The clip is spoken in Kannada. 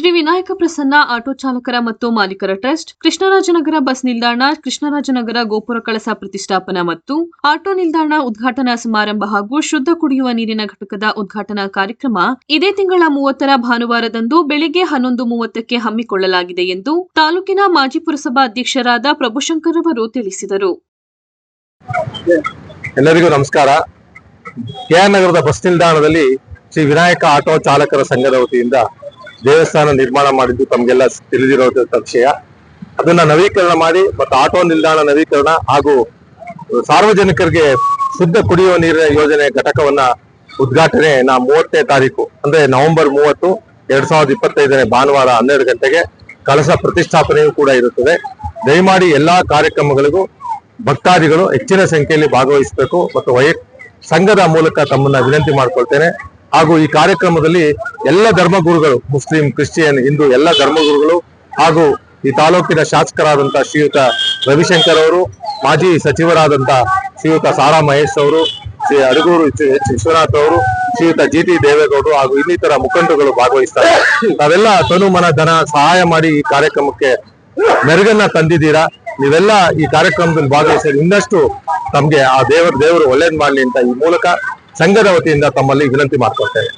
ಶ್ರೀ ವಿನಾಯಕ ಪ್ರಸನ್ನ ಆಟೋ ಚಾಲಕರ ಮತ್ತು ಮಾಲೀಕರ ಟ್ರಸ್ಟ್, ಕೃಷ್ಣರಾಜನಗರ ಬಸ್ ನಿಲ್ದಾಣ, ಕೃಷ್ಣರಾಜನಗರ ಗೋಪುರ ಕಳಸ ಪ್ರತಿಷ್ಠಾಪನಾ ಮತ್ತು ಆಟೋ ನಿಲ್ದಾಣ ಉದ್ಘಾಟನಾ ಸಮಾರಂಭ ಹಾಗೂ ಶುದ್ಧ ಕುಡಿಯುವ ನೀರಿನ ಘಟಕದ ಉದ್ಘಾಟನಾ ಕಾರ್ಯಕ್ರಮ ಇದೇ ತಿಂಗಳ ಮೂವತ್ತರ ಭಾನುವಾರದಂದು ಬೆಳಿಗ್ಗೆ ಹನ್ನೊಂದು ಮೂವತ್ತಕ್ಕೆ ಹಮ್ಮಿಕೊಳ್ಳಲಾಗಿದೆ ಎಂದು ತಾಲೂಕಿನ ಮಾಜಿ ಪುರಸಭಾ ಅಧ್ಯಕ್ಷರಾದ ಪ್ರಭುಶಂಕರ್ ಅವರು ತಿಳಿಸಿದರು. ಎಲ್ಲರಿಗೂ ನಮಸ್ಕಾರ. ನಗರದ ಬಸ್ ನಿಲ್ದಾಣದಲ್ಲಿ ಶ್ರೀ ವಿನಾಯಕ ಆಟೋ ಚಾಲಕರ ಸಂಘದ ವತಿಯಿಂದ ದೇವಸ್ಥಾನ ನಿರ್ಮಾಣ ಮಾಡಿದ್ದು ತಮಗೆಲ್ಲ ತಿಳಿದಿರೋ ವಿಷಯ ಅದನ್ನ ನವೀಕರಣ ಮಾಡಿ ಮತ್ತು ಆಟೋ ನಿಲ್ದಾಣ ನವೀಕರಣ ಹಾಗೂ ಸಾರ್ವಜನಿಕರಿಗೆ ಶುದ್ಧ ಕುಡಿಯುವ ನೀರಿನ ಯೋಜನೆ ಘಟಕವನ್ನ ಉದ್ಘಾಟನೆ ನಾ ಮೂವತ್ತನೇ ತಾರೀಕು, ಅಂದ್ರೆ ನವೆಂಬರ್ ಮೂವತ್ತು, ಎರಡ್ ಸಾವಿರದ ಇಪ್ಪತ್ತೈದನೇ ಭಾನುವಾರ ಹನ್ನೆರಡು ಗಂಟೆಗೆ ಕಳಸ ಪ್ರತಿಷ್ಠಾಪನೆಯೂ ಕೂಡ ಇರುತ್ತದೆ. ದಯಮಾಡಿ ಎಲ್ಲಾ ಕಾರ್ಯಕ್ರಮಗಳಿಗೂ ಭಕ್ತಾದಿಗಳು ಹೆಚ್ಚಿನ ಸಂಖ್ಯೆಯಲ್ಲಿ ಭಾಗವಹಿಸಬೇಕು ಮತ್ತು ವೈ ಸಂಘದ ಮೂಲಕ ತಮ್ಮನ್ನ ವಿನಂತಿ ಮಾಡ್ಕೊಳ್ತೇನೆ. ಹಾಗೂ ಈ ಕಾರ್ಯಕ್ರಮದಲ್ಲಿ ಎಲ್ಲ ಧರ್ಮಗುರುಗಳು, ಮುಸ್ಲಿಂ, ಕ್ರಿಶ್ಚಿಯನ್, ಹಿಂದೂ ಎಲ್ಲ ಧರ್ಮಗುರುಗಳು ಹಾಗೂ ಈ ತಾಲೂಕಿನ ಶಾಸಕರಾದಂತ ಶ್ರೀಯುತ ರವಿಶಂಕರ್ ಅವರು, ಮಾಜಿ ಸಚಿವರಾದಂತ ಶ್ರೀಯುತ ಸಾರಾ ಮಹೇಶ್ ಅವರು, ಶ್ರೀ ಅಡಗೂರು ಎಚ್ ವಿಶ್ವನಾಥ್ ಅವರು, ಶ್ರೀಯುತ ಜಿ ಟಿ ದೇವೇಗೌಡರು ಹಾಗೂ ಇನ್ನಿತರ ಮುಖಂಡರುಗಳು ಭಾಗವಹಿಸ್ತಾರೆ. ತಾವೆಲ್ಲ ತನುಮನ ಧನ ಸಹಾಯ ಮಾಡಿ ಈ ಕಾರ್ಯಕ್ರಮಕ್ಕೆ ಮೆರುಗನ್ನ ತಂದಿದ್ದೀರಾ? ನೀವೆಲ್ಲ ಈ ಕಾರ್ಯಕ್ರಮದಲ್ಲಿ ಭಾಗವಹಿಸಿ ಇನ್ನಷ್ಟು ತಮ್ಗೆ ಆ ದೇವರ ದೇವರು ಒಳ್ಳೇದ್ ಮಾಡಲಿ ಅಂತ ಈ ಮೂಲಕ ಸಂಘದ ವತಿಯಿಂದ ತಮ್ಮಲ್ಲಿ ವಿನಂತಿ ಮಾಡ್ಕೊಳ್ತೇನೆ